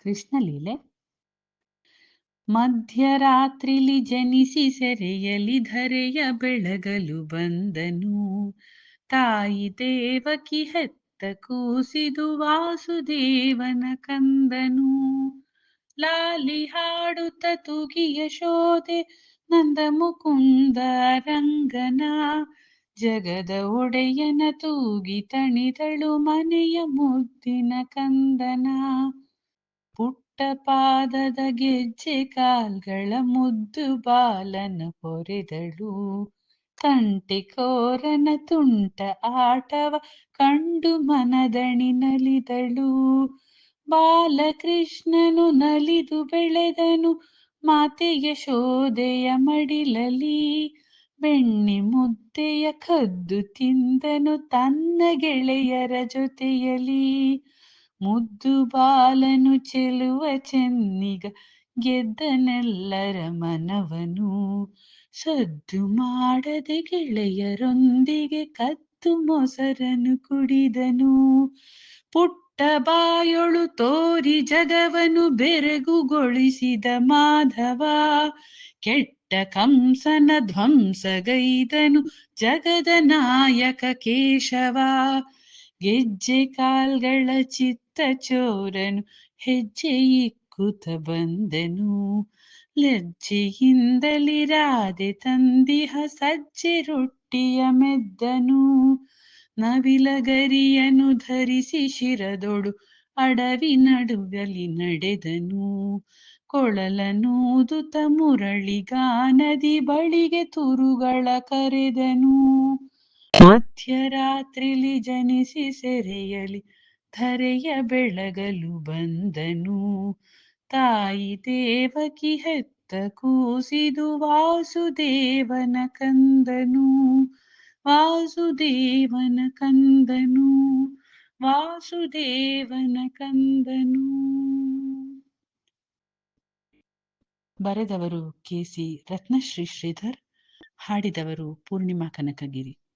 ಕೃಷ್ಣಲೀಲೆ ಮಧ್ಯರಾತ್ರಿಲಿ ಜನಿಸಿ ಸೆರೆಯಲಿ ಧರೆಯ ಬೆಳಗಲು ಬಂದನು. ತಾಯಿ ದೇವಕಿ ಹೆತ್ತ ಕೂಸಿದು ವಾಸುದೇವನ ಕಂದನು. ಲಾಲಿ ಹಾಡುತ್ತ ತೂಗಿಯ ಶೋಧೆ ನಂದ ಮುಕುಂದ ರಂಗನ. ಜಗದ ಒಡೆಯನ ತೂಗಿ ತಣಿದಳು ಮನೆಯ ಮುದ್ದಿನ ಕಂದನ. ಪುಟ್ಟ ಪಾದದ ಗೆಜ್ಜೆ ಕಾಲ್ಗಳ ಮುದ್ದು ಬಾಲನ ಪೊರೆದಳು ತಂಟೆ ಕೋರನ ತುಂಟ ಆಟವ ಕಂಡು ಮನದಣಿ ನಲಿದಳು. ಬಾಲಕೃಷ್ಣನು ನಲಿದು ಬೆಳೆದನು, ಮಾತೆಯ ಶೋಧೆಯ ಮಡಿಲಲಿ ಬೆಣ್ಣೆ ಮುದ್ದೆಯ ಕದ್ದು ತಿಂದನು ತನ್ನ ಗೆಳೆಯರ ಜೊತೆಯಲಿ ಮುದ್ದು ಬಾಲನು ಚೆಲುವ ಚೆನ್ನಿಗ, ಗೆದ್ದನೆಲ್ಲರ ಮನವನು. ಸದ್ದು ಮಾಡದೆ ಗೆಳೆಯರೊಂದಿಗೆ ಕತ್ತು ಮೊಸರನು ಕುಡಿದನು. ಪುಟ್ಟ ಬಾಯೊಳು ತೋರಿ ಜಗವನು ಬೆರಗುಗೊಳಿಸಿದ ಮಾಧವ. ಕೆಟ್ಟ ಕಂಸನ ಧ್ವಂಸಗೈದನು ಜಗದ ನಾಯಕ ಕೇಶವ. ಗೆಜ್ಜೆ ಕಾಲ್ಗಳ ಚಿತ್ತ ಚೋರನು ಹೆಜ್ಜೆ ಇಕ್ಕುತ ಬಂದನು. ಲಜ್ಜೆಯಿಂದಲಿರಾದೆ ತಂದಿಹ ಸಜ್ಜೆ ರೊಟ್ಟಿಯ ಮೆದ್ದನು. ನವಿಲಗರಿಯನು ಧರಿಸಿ ಶಿರದೊಡು ಅಡವಿ ನಡುವಲಿ ನಡೆದನು. ಕೊಳಲನೂದುತ ಮುರಳಿಗಾನದಿ ಬಳಿಗೆ ತುರುಗಳ ಕರೆದನು. ಮಧ್ಯರಾತ್ರಿಲಿ ಜನಿಸಿ ಸೆರೆಯಲಿ ಧರೆಯ ಬೆಳಗಲು ಬಂದನು. ತಾಯಿ ದೇವಕಿ ಹೆತ್ತ ಕೂಸಿದು ವಾಸುದೇವನ ಕಂದನು. ವಾಸುದೇವನ ಕಂದನು. ವಾಸುದೇವನ ಕಂದನು. ಬರೆದವರು ಕೆ ಸಿ ರತ್ನಶ್ರೀ ಶ್ರೀಧರ್, ಹಾಡಿದವರು ಪೂರ್ಣಿಮಾ ಕನಕಗಿರಿ.